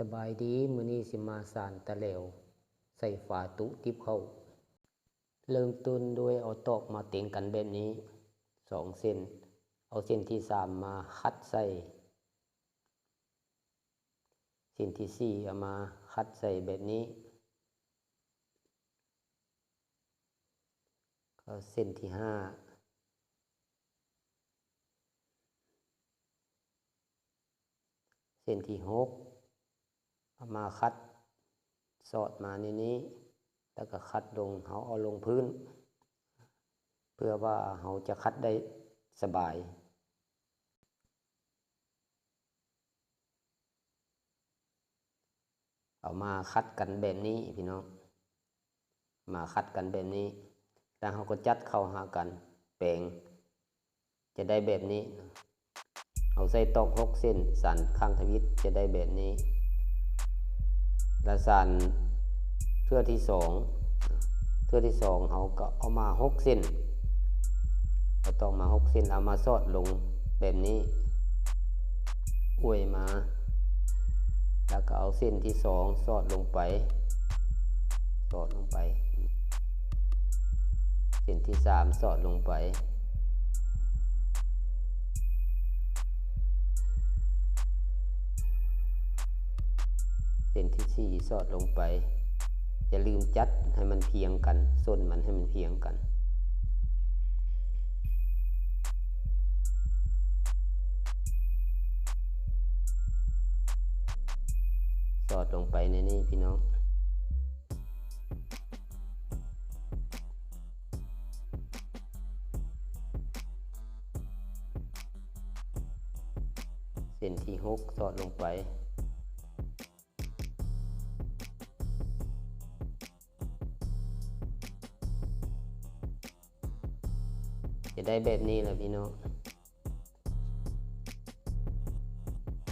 สบายดีมือนี้สิมาสานตะเหลว ใส่ฝาตุติบเข้าเริ่มต้นด้วยเอาตอกมาเต็งกันแบบนี้สองเส้น เอาเส้นที่สามมาคัดใส่เส้นที่สี่เอามาคัดใส่แบบนี้ก็เส้นที่ห้าเส้นที่หก เอามาคัดสอดมาในนี้ แล้วก็คัดลงเขาเอาลงพื้น เพื่อว่าเขาจะคัดได้สบายเอามาคัดกันแบบนี้พี่น้อง มาคัดกันแบบนี้ แล้วเขาก็จัดเข้าหากันแปลงจะได้แบบนี้ เอาใส่ตอกหกเส้นสันข้างทวิตจะได้แบบนี้ และสันเทื่อที่สองเทื่อที่สองเขาก็เอามาหกเส้นเอาตอกมาหกเส้นเอามาสอดลงแบบนี้อวยมา แล้วก็เอาเส้นที่สองสอดลงไป สอดลงไป เส้นที่สามสอดลงไป ส้นที่สี่สอดลงไปอย่าลืมจัดให้มันเพียงกันส้นมันให้มันเพียงกัน สอดลงไปในนี้พี่น้องเส้นที่หกสอดลงไป ได้แบบนี้แหละพี่น้อง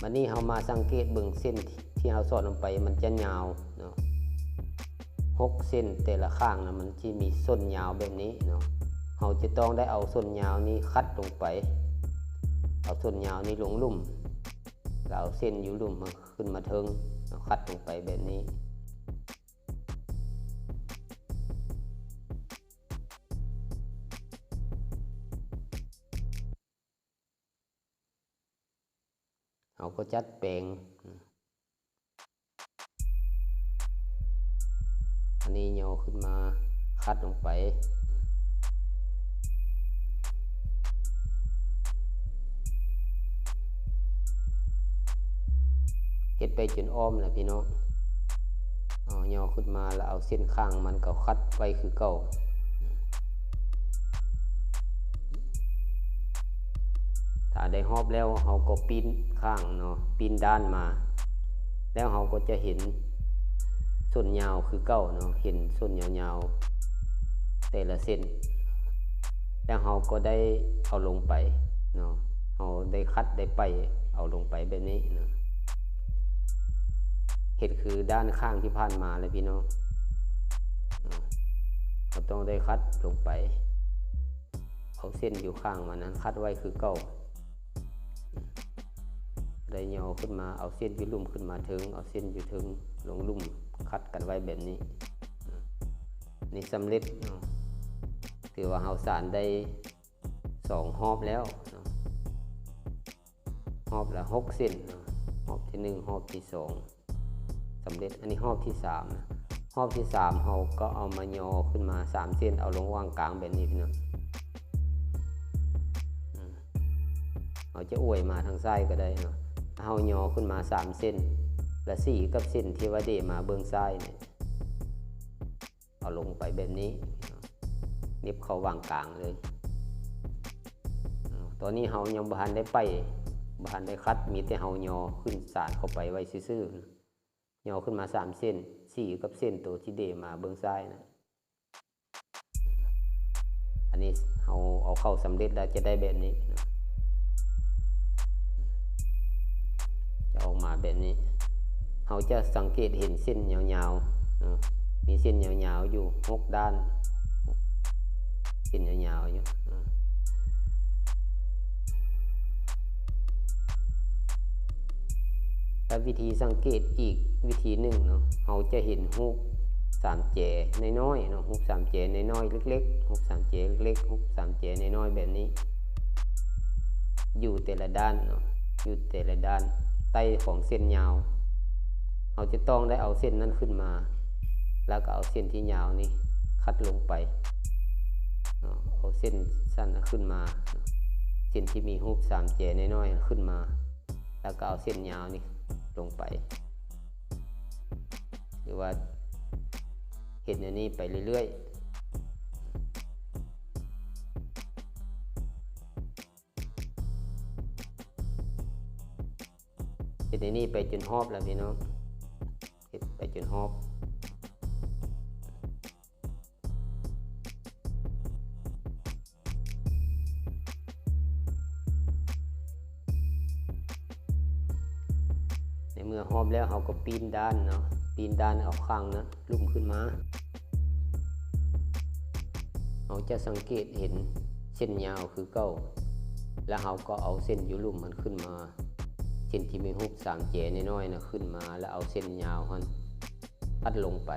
วันนี้เรามาสังเกตเบิ่งเส้นที่เราสอดลงไปมันจะยาวเนาะหกเส้นแต่ละข้างนะมันที่มีส้นยาวแบบนี้เนาะเราจะต้องได้เอาส้นยาวนี้คัดลงไป เอาส้นยาวนี้ลงลุ่มเอาเส้นอยู่ลุ่มมาขึ้นมาเทิงเอาคัดลงไปแบบนี้ เขาก็จัดแปลง อันนี้โยขึ้นมาคัดลงไป เห็ดไปจนอ้อมแหละพี่น้องเอาโยขึ้นมาแล้วเอาเส้นข้างมันก็คัดไว้คือเก่า ได้หอบแล้วเขาก็ปีนข้างเนาะปีนด้านมา แล้วเขาก็จะเห็นส้นยาวคือเก้าเนาะเห็นส้นยาวๆแต่ละเส้น แล้วเขาก็ได้เอาลงไปเนาะเขาได้คัดได้ไปเอาลงไปแบบนี้เนาะเห็ดคือด้านข้างที่ผ่านมาเลยพี่น้องเนาะเขาต้องได้คัดลงไป เอาเส้นอยู่ข้างมันนั้นคัดไว้คือเก้า ได้เหยาขึ้นมาเอาเส้นอยู่ลุ่มขึ้นมาถึง เอาเส้นอยู่ถึงลงลุ่มคัดกันไว้แบบนี้ นี่สำเร็จถือว่าเฮาสารได้สองหอบแล้วเนาะหอบละหกเส้นเนาะหอบที่หนึ่งหอบที่สองสำเร็จอันนี้หอบที่สามนะหอบที่สามเฮาก็เอามาโยอขึ้นมาสามเส้นเอาลงว่างกลางแบบนี้พี่น้องเราจะอวยมาทางซ้ายก็ได้เนาะ เฮายอขึ้นมาสามเส้น และสี่กับเส้นที่ว่าเดมาเบื้องซ้ายเนี่ยเอาลงไปแบบนี้น็บเขาวางกลางเลย ตอนนี้เฮายังบานได้ไปบานได้คัดมีแต่เฮายอขึ้นสารเข้าไปไว้ซื่อๆยอขึ้นมาสามเส้นสี่กับเส้นตัวที่เดมาเบื้องซ้ายนะอันนี้เอาเอาเข้าสำเร็จแล้วจะได้แบบนี้นะ ออกมาแบบนี้เราจะสังเกตเห็นเส้นยาวๆเนาะมีเส้นยาวๆอยู่หกด้าน เส้นยาวๆอยู่และวิธีสังเกตอีกวิธีหนึ่งเนาะเราจะเห็นรูปสามแจน้อยๆเนาะรูปสามแจน้อยๆเล็กๆรูปสามแจเล็กๆรูปสามแจน้อยๆแบบนี้ อยู่แต่ละด้านเนาะอยู่แต่ละด้าน ใต้ของเส้นยาวเราจะต้องได้เอาเส้นนั้นขึ้นมา แล้วก็เอาเส้นที่ยาวนี่คัดลงไป เอาเส้นสั้นขึ้นมา เส้นที่มีรูปสามแจน้อยๆขึ้นมา แล้วก็เอาเส้นยาวนี่ลงไป หรือว่าเห็นอันนี้ไปเรื่อยๆ เห็นนี้ไปจนหอบแล้วพี่น้องเห็นไปจนหอบในเมื่อหอบแล้วเราก็ปีนด้านเนาะปีนด้านเอาข้างนะลุ่มขึ้นมาเราจะสังเกตเห็นเส้นยาวคือเก้า แล้วเราก็เอาเส้นอยุลุ่มมันขึ้นมา ส้นที่มีหุบสามเจน้อยๆนะขึ้นมาแล้วเอาเส้นยาวมันพัดลงไป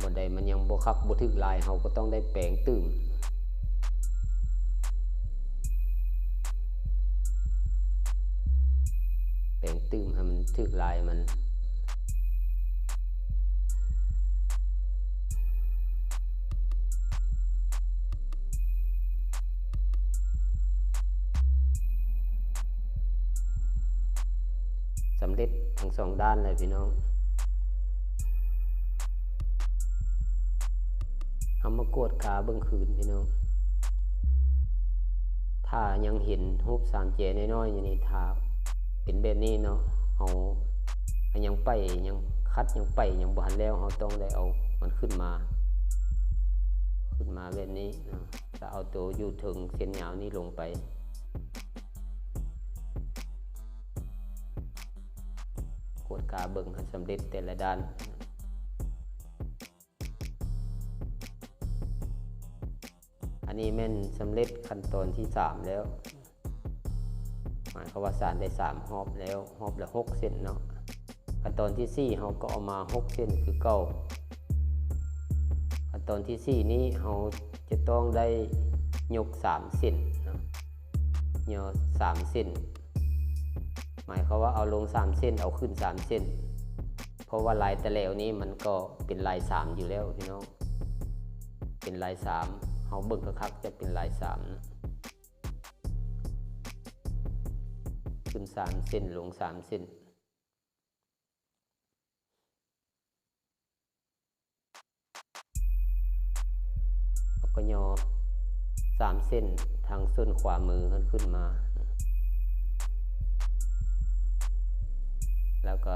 บนใดมันยังบ่คักบ่ถึกลายเราก็ต้องได้แปลงตื่มแปลงตืมให้มันถึกลายมัน สำเร็จทั้งสองด้านเลยพี่น้องเอามากวดขาเบื้องคืนพี่น้องถ้ายังเห็นรูปสามเจน้อยๆอยู่นี่ถ้าเป็นแบบนี้เนาะเอายังไปยังคัดยังไปยังบานแล้วเราต้องได้เอามันขึ้นมา ขึ้นมาแบบนี้นะแล้วเอาตัวอยู่ถึงเส้นยาวนี้ลงไป กาเบิ่งให้สำเร็จแต่ละด้านอันนี้แม่นสำเร็จขั้นตอนที่ 3 แล้ว หมายความว่าสารได้ 3 หอบแล้วหอบละ 6 เส้นเนาะขั้นตอนที่ 4เราก็เอามา 6 เส้นคือเก้าขั้นตอนที่ 4 นี้เราจะต้องได้ยก 3 เส้นเนาะยก3 เส้น มายความว่าเอาลง 3 เส้นเอาขึ้น 3 เส้น เพราะว่าลายตะแหลวนี้มันก็เป็นลาย 3 อยู่แล้วพี่น้องเป็นลาย3เขาเบิ่งคักๆจะเป็นลาย3นะขึ้น 3 เส้นลง 3 เส้นเขาก็ยอ3เส้นทางส้นขวามือขึ้นมา แล้วก็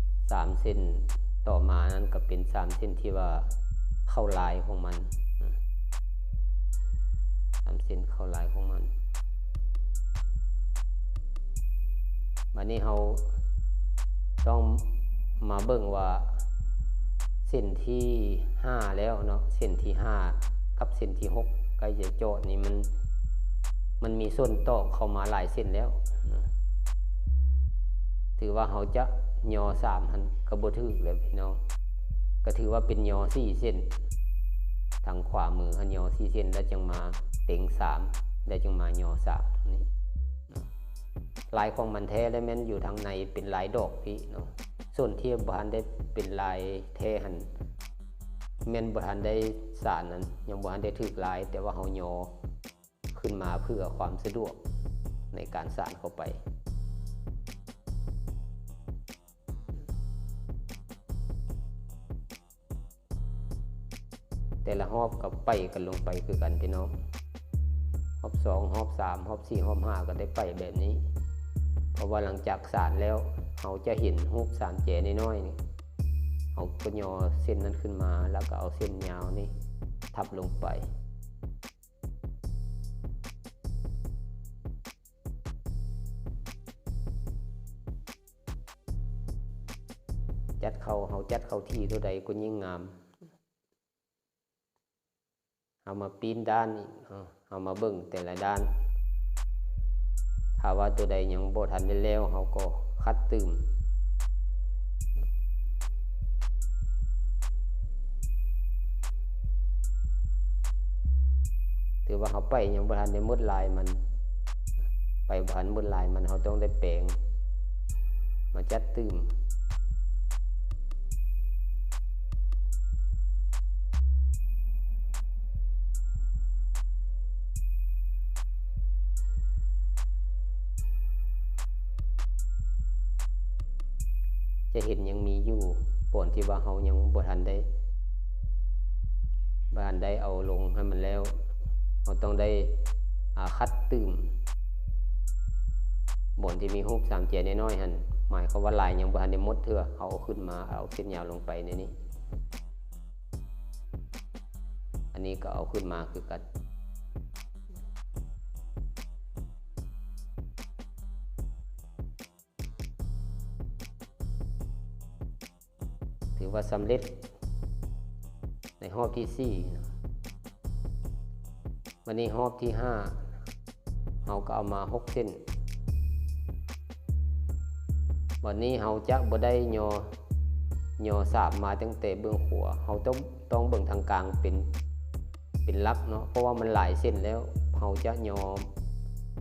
3เส้นต่อมานั้นก็เป็น3เส้นที่ว่าเข้าลายของมันสามเส้นเข้าลายของมันวันนี้เราต้องมาเบิ่งว่าเส้นที่ 5 แล้วเนาะเส้นที่ 5 กับเส้นที่6ใกล้จะโจทย์นี่มันมันมีส้นต่อเข้ามาหลายเส้นแล้ว ถือว่าเขาจะยอสามหันกระบถือเลยพี่น้องก็ถือว่าเป็นยอสี่เส้น ทางขวามือหันยอสี่เส้นแล้วจึงมาเต็งสามแล้วจึงมายอสามนี่ลายของมันแท้และแม่นอยู่ทางในเป็นลายดอกพี่เนาะส่วนที่บานได้เป็นลายแท้หันแม่นบานได้สารนั้นยังบานได้ถือลาย แต่ว่าเขายอขึ้นมาเพื่อความสะดวกในการสารเข้าไป แต่ละหอบกับไปกันลงไปคือกันพี่น้องหอบสองหอบสามหอบสี่หอบห้าก็ได้ไปแบบนี้ เพราะว่าหลังจากสารแล้วเขาจะเห็นรูปสามเจน้อยๆนี่เขาก็ยอเส้นนั้นขึ้นมาแล้วก็เอาเส้นยาวนี่ทับลงไปจัดเขาเขาจัดเขาที่ตัวใดก็ยิ่งงาม เอามาปีนด้านเอามาเบิ่งแต่ละด้าน ถ้าว่าตัวใดยังบ่ทันได้แล้วเขาก็คัดตื่มถือว่าเขาไปยังบทันได้หมดลายมัน ไปบทันหมดลายมันเขาต้องได้แปลงมาจัดตื่ม จะเห็นยังมีอยู่ปนที่ว่าเขายังบ่ทันได้บ่ทันได้เอาลงให้มันแล้วเขาต้องได้คัดตื่มบนที่มีรูปสามเจียน้อยๆหันหมายเขาว่าลายยังบ่ทันได้มดเถื่อเอาขึ้นมาเอาเส้นยาวลงไปในนี้ อันนี้ก็เอาขึ้นมาคือกัน ถือว่าสำเร็จ ในรอบที่สี่นะวันนี้รอบที่ห้าเราก็เอามาหกเส้นวันนี้เราจะบ่ได้ยอยอสาบมาตั้งแต่เบื้องขวาเราต้องต้องเบื้องทางกลางเป็นเป็นลักเนาะเพราะว่ามันหลายเส้นแล้วเราจะยอ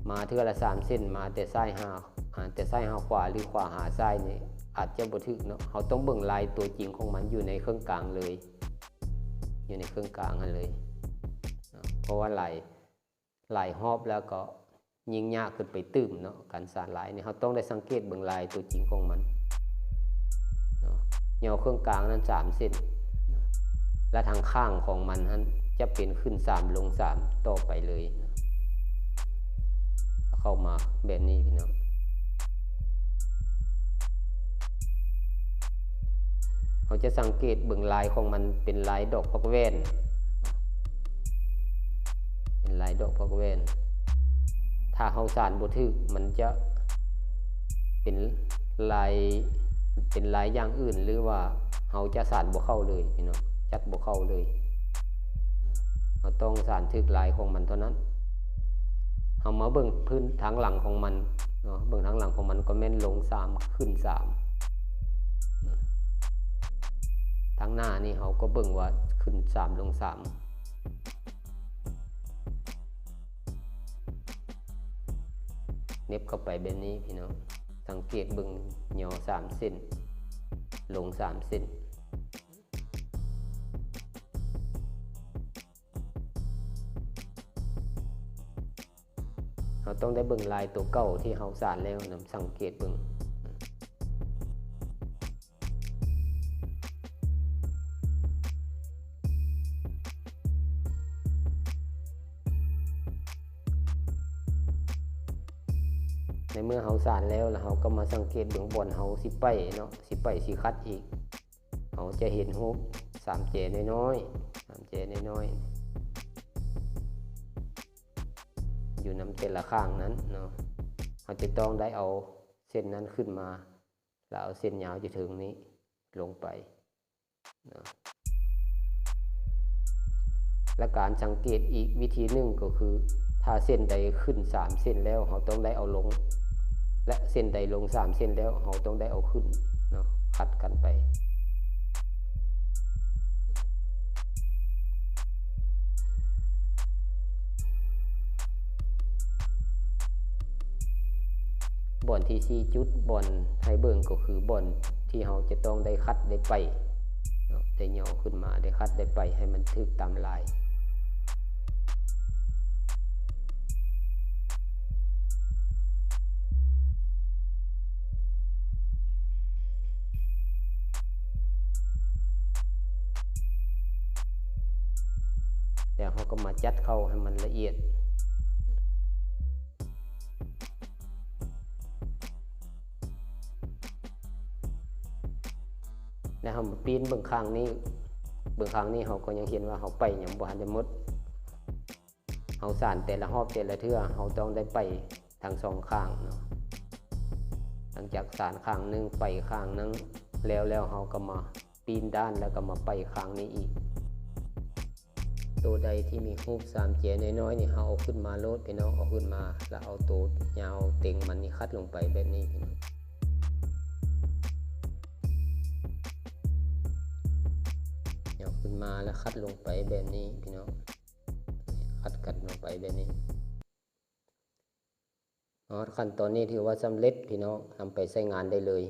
มาเทื่อละสามเส้นมาแต่ไซ้หาหาแต่ไซ้หาขวาหรือขวาหาไซ้นี่ อาจจะบ่ถึกเนาะเราต้องเบิ่งลายตัวจริงของมันอยู่ในเครื่องกลางเลย อยู่ในเครื่องกลางกันเลย เพราะว่าหลายหลายหอบแล้วก็ยิ่งยากขึ้นไปตื่มเนาะการสานลายเนี่ยเราต้องได้สังเกตเบิ่งลายตัวจริงของมันเนาะยวเครื่องกลางนั้นสามเส้นและทางข้างของมันนั้นจะเป็นขึ้นสามลงสามต่อไปเลยเนาะเข้ามาแบบนี้พี่น้อง เขาจะสังเกตเบื้องลายของมันเป็นลายดอกพักแว่นเป็นลายดอกพักแว่นถ้าเขาสานบทึกมันจะเป็นลายเป็นลายอย่างอื่นหรือว่าเขาจะสานบ่เข้าเลยพี่น้องจัดบ่เข้าเลยเขาต้องสานทึกลายของมันเท่านั้นเขามาเบิ่งพื้นทางหลังของมันเนาะเบิ่งทางหลังของมันก็แม่นลงสามขึ้นสาม ทางหน้านี่เขาก็เบิ่งว่าขึ้นสามลงสามเน็บเข้าไปแบบนี้พี่น้อง สังเกตเบิ่งยอสามเส้น ลงสามเส้นเราต้องได้เบิ่งลายตัวเก่าที่เขาสานแล้วนะสังเกตเบิ่ง สานแล้วแล้วเฮาก็มาสังเกตเบื้องบนเฮาสิไปเนาะสิไปสิคัดอีกเฮาจะเห็นรูปสามเจน้อยๆสามเจน้อยๆอยู่นำแต่ละข้างนั้นเนาะเฮาจะต้องได้เอาเส้นนั้นขึ้นมา แล้วเอาเส้นยาวจะถึงนี้ลงไปเนาะและการสังเกตอีกวิธีหนึ่งก็คือ ถ้าเส้นใดขึ้นสามเส้นแล้วเราต้องได้เอาลง และเส้นใดลงสามเส้นแล้วเราต้องได้เอาขึ้นเนาะคัดกันไปบ่อนที่สี่จุดบ่อนให้เบิ่งก็คือบ่อนที่เราจะต้องได้คัดได้ไปเนาะได้เหยาขึ้นมาได้คัดได้ไปให้มันถึกตามลาย แล้วเขาก็มาจัดเข้าให้มันละเอียด แล้วเขามาปีนเบื้องข้างนี้เบื้องข้างนี้เขาก็ยังเห็นว่าเขาไปอย่างบ่ทันจะมดเขาสานแต่ละหอบแต่ละเทื่อเขาต้องได้ไปทางสองข้างเนาะหลังจากสานข้างหนึงไปข้างนึงแล้วแล้วเขาก็มาปีนด้านแล้วก็มาไปข้างนี้อีก ตัวใดที่มีรูปสามเจียน้อยๆนี่เราเอาขึ้นมาโลดพี่น้องเอาขึ้นมา แล้วเอาตัวยาวเต็งมันนี่คัดลงไปแบบนี้พี่น้องเอาขึ้นมาแล้วคัดลงไปแบบนี้พี่น้องคัดกันลงไปแบบนี้อ๋อขั้นตอนนี้ถือว่าสำเร็จพี่น้องนำไปใช้งานได้เลย